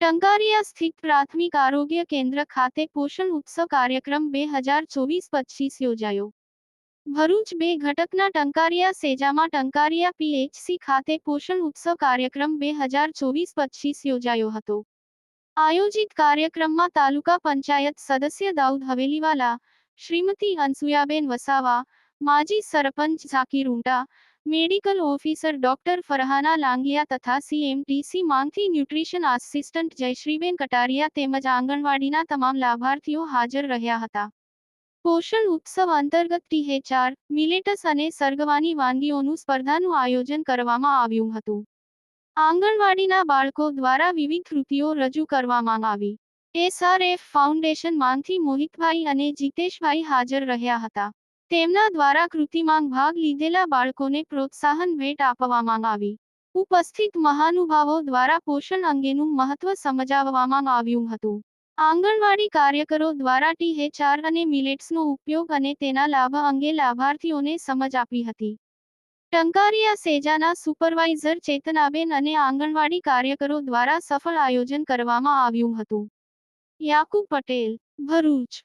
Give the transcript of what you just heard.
ટંકારિયા સ્થિત પ્રાથમિક આરોગ્ય કેન્દ્ર ખાતે પોષણ ઉત્સવ કાર્યક્રમ બે હજાર ચોવીસ પચીસ યોજાયો. ભરૂચ બે ઘટકના ટંકારિયા સેજામાં ટંકારિયા પીએચસી ખાતે પોષણ ઉત્સવ કાર્યક્રમ બે હજાર ચોવીસ પચીસ યોજાયો હતો. આયોજિત કાર્યક્રમમાં તાલુકા પંચાયત સદસ્ય દાઉદ હવેલીવાલા, શ્રીમતી અનસુયાબેન વસાવા, માજી sarpanch Zakir Unta medical officer doctor Farhana Langiya તથા સીએમટીસી માંગથી ન્યુટ્રિશન આસિસ્ટન્ટ જયશ્રીબેન કટારિયા તેમજ આંગણવાડીના તમામ લાભાર્થીઓ હાજર રહ્યા હતા. પોષણ ઉત્સવ અંતર્ગત ટીહે ચાર મિલેટસ અને સર્ગવાની વાનગીઓનું સ્પર્ધાનું આયોજન કરવામાં આવ્યું હતું. આંગણવાડીના બાળકો દ્વારા વિવિધ કૃતિઓ રજૂ કરવામાં આવી. એસઆરએફ ફાઉન્ડેશનમાંથી મોહિતભાઈ અને જીતેશભાઈ હાજર રહ્યા હતા. તેમના દ્વારા કૃતિમાં ભાગ લીધેલા બાળકોને પ્રોત્સાહન ભેટ આપવામાં આવી. ઉપસ્થિત મહાનુભાવો દ્વારા પોષણ અંગેનું મહત્વ સમજાવવામાં આવ્યું હતું. આંગણવાડી કાર્યકરો દ્વારા ટીહે અને મિલેટ્સનો ઉપયોગ અને તેના લાભ અંગે લાભાર્થીઓને સમજ આપી હતી. ટંકારિયા સેજાના સુપરવાઇઝર ચેતનાબેન અને આંગણવાડી કાર્યકરો દ્વારા સફળ આયોજન કરવામાં આવ્યું હતું. યાકુબ પટેલ, ભરૂચ.